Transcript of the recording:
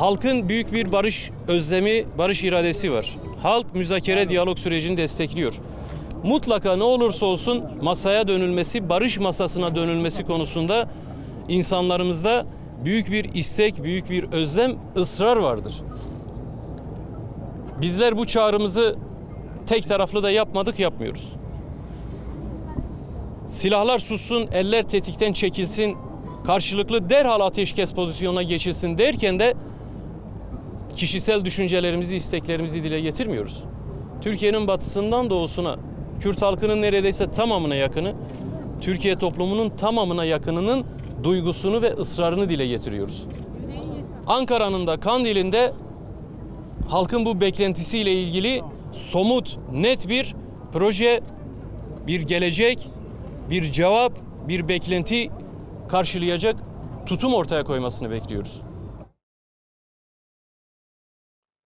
Halkın büyük bir barış özlemi, barış iradesi var. Halk müzakere diyalog sürecini destekliyor. Mutlaka ne olursa olsun masaya dönülmesi, barış masasına dönülmesi konusunda insanlarımızda büyük bir istek, büyük bir özlem, ısrar vardır. Bizler bu çağrımızı tek taraflı da yapmadık, yapmıyoruz. Silahlar sussun, eller tetikten çekilsin, karşılıklı derhal ateşkes pozisyonuna geçilsin derken de kişisel düşüncelerimizi, isteklerimizi dile getirmiyoruz. Türkiye'nin batısından doğusuna, Kürt halkının neredeyse tamamına yakını, Türkiye toplumunun tamamına yakınının duygusunu ve ısrarını dile getiriyoruz. Ankara'nın da Kandil'in de halkın bu beklentisiyle ilgili somut, net bir proje, bir gelecek, bir cevap, bir beklenti karşılayacak tutum ortaya koymasını bekliyoruz.